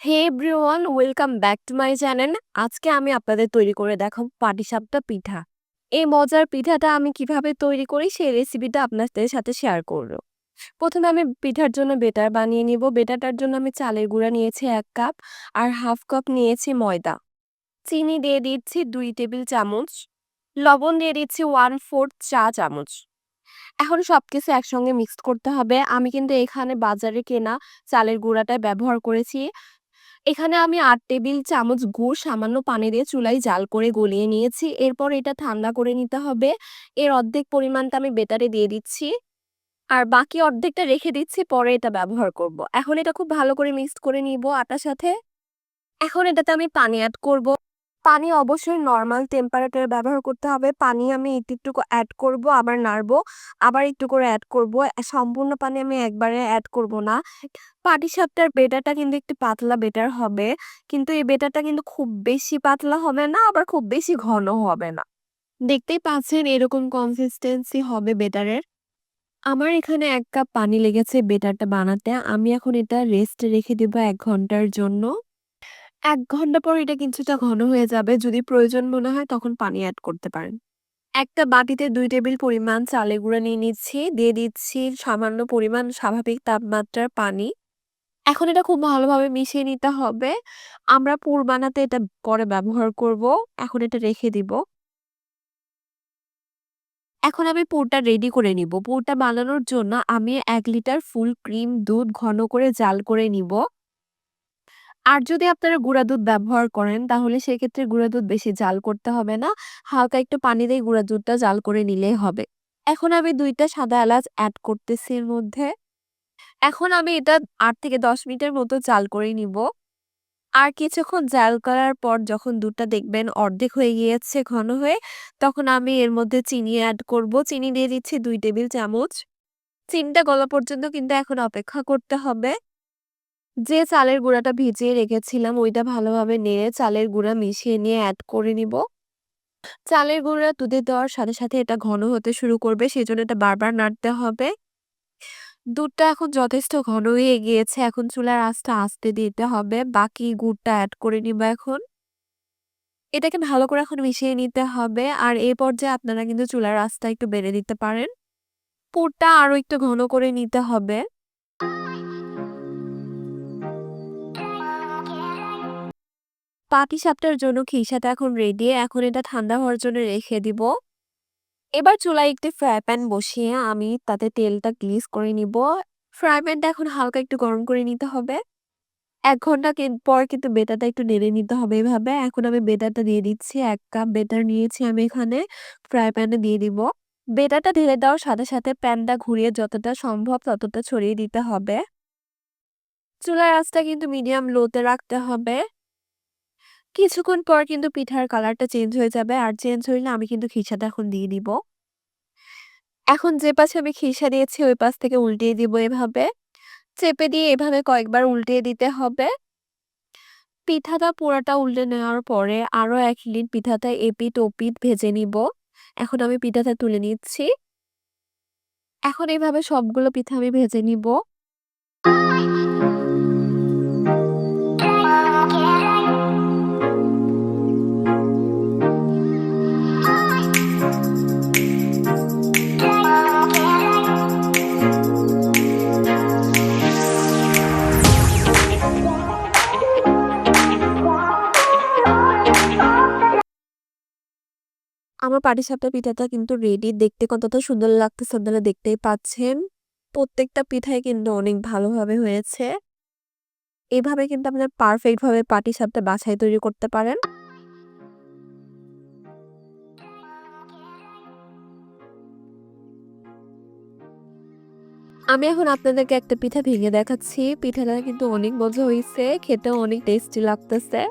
Hey everyone welcome back to my channel আজকে আমি আপনাদের তৈরি করে দেখাবো পাটিসাপটা পিঠা। এই মজার পিঠাটা আমি কীভাবে তৈরি করি সেই রেসিপিটা আপনাদের সাথে শেয়ার করব। প্রথমে আমি পিঠার জন্য বেটার বানিয়ে নিব। বেটারটার জন্য আমি চালের গুঁড়া নিয়েছি এক কাপ আর হাফ কাপ নিয়েছি ময়দা। চিনি দিয়ে দিচ্ছি দুই টেবিল চামচ। লবণ দিয়ে দিচ্ছি ওয়ান ফোর্থ চা চামচ। এখন সব কিছু একসঙ্গে মিক্সড করতে হবে। আমি কিন্তু এখানে বাজারে কেনা চালের গুঁড়াটা ব্যবহার করেছি। এখানে আমি আট টেবিল চামচ গুড় সামান্য পানি দিয়ে চুলায় জাল করে গলিয়ে নিয়েছি এরপর এটা ঠান্ডা করে নিতে হবে এর অর্ধেক পরিমাণটা আমি বেটারে দিয়ে দিচ্ছি আর বাকি অর্ধেকটা রেখে দিচ্ছি, পরে এটা ব্যবহার করব। এখন এটা খুব ভালো করে মিক্সড করে নিব আটার সাথে এখন এটাতে আমি পানি অ্যাড করব। পানি অবশ্যই নর্মাল টেম্পারেচার ব্যবহার করতে হবে। পানি আমি একটু একটু অ্যাড করব, আবার নাড়বো, আবার একটু করে অ্যাড করব। সম্পূর্ণ পানি আমি একবারে অ্যাড করব না। পাটিসাপটার বেটারটা কিন্তু একটু পাতলা বেটার হবে। কিন্তু এই বেটারটা কিন্তু খুব বেশি পাতলা হবে না, আবার খুব বেশি ঘন হবে না। দেখতেই পাচ্ছেন এরকম কনসিস্টেন্সি হবে বেটারের। আমার এখানে এক কাপ পানি লেগেছে বেটারটা বানাতে। আমি এখন এটা রেস্ট রেখে দেবো এক ঘণ্টার জন্য। এক ঘণ্টা পর এটা কিছুটা ঘন হয়ে যাবে। যদি প্রয়োজন মনে হয় তখন পানি অ্যাড করতে পারেন। একটা বাটিতে দুই টেবিল পরিমাণ চালের গুঁড়া নিয়ে নিচ্ছি। দিয়ে দিচ্ছি সামান্য পরিমাণ স্বাভাবিক তাপমাত্রার পানি। এখন এটা খুব ভালোভাবে মিশিয়ে নিতে হবে। আমরা পুর বানাতে এটা পরে ব্যবহার করব। এখন এটা রেখে দিব। এখন আমি পুরটা রেডি করে নিব। পুরটা বানানোর জন্য আমি এক লিটার ফুল ক্রিম দুধ ঘন করে জাল করে নিব। আর যদি আপনারা গুঁড়া দুধ ব্যবহার করেন, তাহলে সেক্ষেত্রে গুঁড়া দুধ বেশি জাল করতে হবে না। হালকা একটু পানি দিয়ে গুঁড়া দুধটা জাল করে নিলেই হবে। এখন আমি দুইটা সাদা এলাচ অ্যাড করতেছি এর মধ্যে। এখন আমি এটা আট থেকে দশ মিনিটের মতো জাল করে নিব। আর কিছুক্ষণ জাল করার পর যখন দুধটা দেখবেন অর্ধেক হয়ে গিয়েছে ঘন হয়ে, তখন আমি এর মধ্যে চিনি অ্যাড করব। চিনি দিয়ে দিচ্ছি দুই টেবিল চামচ। চিনিটা গলা পর্যন্ত কিন্তু এখন অপেক্ষা করতে হবে। যে চালের গুঁড়াটা ভিজিয়ে রেখেছিলাম, ওইটা ভালোভাবে নেড়ে চালের গুঁড়া মিশিয়ে নিয়ে অ্যাড করে নিব। চালের গুঁড়া দুধে দেওয়ার সাথে সাথে এটা ঘন হতে শুরু করবে সেই জন্য এটা বারবার নাড়তে হবে। দুধটা এখন যথেষ্ট ঘন হয়ে গিয়েছে এখন চুলার আঁচটা আস্তে দিতে হবে, বাকি গুড়টা অ্যাড করে নিব এখন। এটাকে ভালো করে এখন মিশিয়ে নিতে হবে, আর এই পর্যায়ে আপনারা কিন্তু চুলার আঁচটা একটু বেড়ে দিতে পারেন। পুরটা আরও একটু ঘন করে নিতে হবে। পাটিসাপটার জন্য খিসাটা এখন রেডি এখন এটা ঠান্ডা হওয়ার জন্য রেখে দিব। এবার চুলায় একটি ফ্রাই প্যান বসিয়ে আমি তাতে তেলটা গ্লিজ করে নিব। ফ্রাই প্যানটা এখন হালকা একটু গরম করে নিতে হবে। এক ঘণ্টা পর কিন্তু বেটারটা একটু নেড়ে নিতে হবে এভাবে। এখন আমি বেটারটা দিয়ে দিচ্ছি, এক কাপ বেটার নিয়েছি আমি এখানে। ফ্রাই প্যানে দিয়ে দিব। বেটারটা ঢেলে দেওয়ার সাথে সাথে প্যানটা ঘুরিয়ে যতটা সম্ভব ততটা ছড়িয়ে দিতে হবে। চুলার আঁচটা কিন্তু মিডিয়াম লোতে রাখতে হবে। কিছুক্ষণ পর কিন্তু পিঠার কালারটা চেঞ্জ হয়ে যাবে। আর চেঞ্জ হইলে আমি কিন্তু খিসাটা এখন দিয়ে দিব। এখন যে পাশে আমি খিসা দিয়েছি, ওই পাশ থেকে উল্টিয়ে দিব এভাবে। চেপে দিয়ে এভাবে কয়েকবার উল্টিয়ে দিতে হবে। পিঠাটা পুরাটা উল্টে নেওয়ার পরে আরও এক মিনিট পিঠাটা এপিট ওপিট ভেজে নিব। এখন আমি পিঠাটা তুলে নিচ্ছি। এখন এইভাবে সবগুলো পিঠা আমি ভেজে নিব। আমার পাটিসাপটা পিঠাটা কিন্তু রেডি দেখতে কতটা সুন্দর লাগতেছে আপনারা দেখতেই পাচ্ছেন। প্রত্যেকটা পিঠাই কিন্তু অনেক ভালোভাবে হয়েছে। এভাবে কিন্তু আপনারা পারফেক্ট ভাবে পাটিসাপটা বাছাই তৈরি করতে পারেন। আমি এখন আপনাদেরকে একটা পিঠা ভেঙে দেখাচ্ছি। পিঠাটা কিন্তু অনেক মজা হয়েছে, খেতেও অনেক টেস্টি লাগতেছে।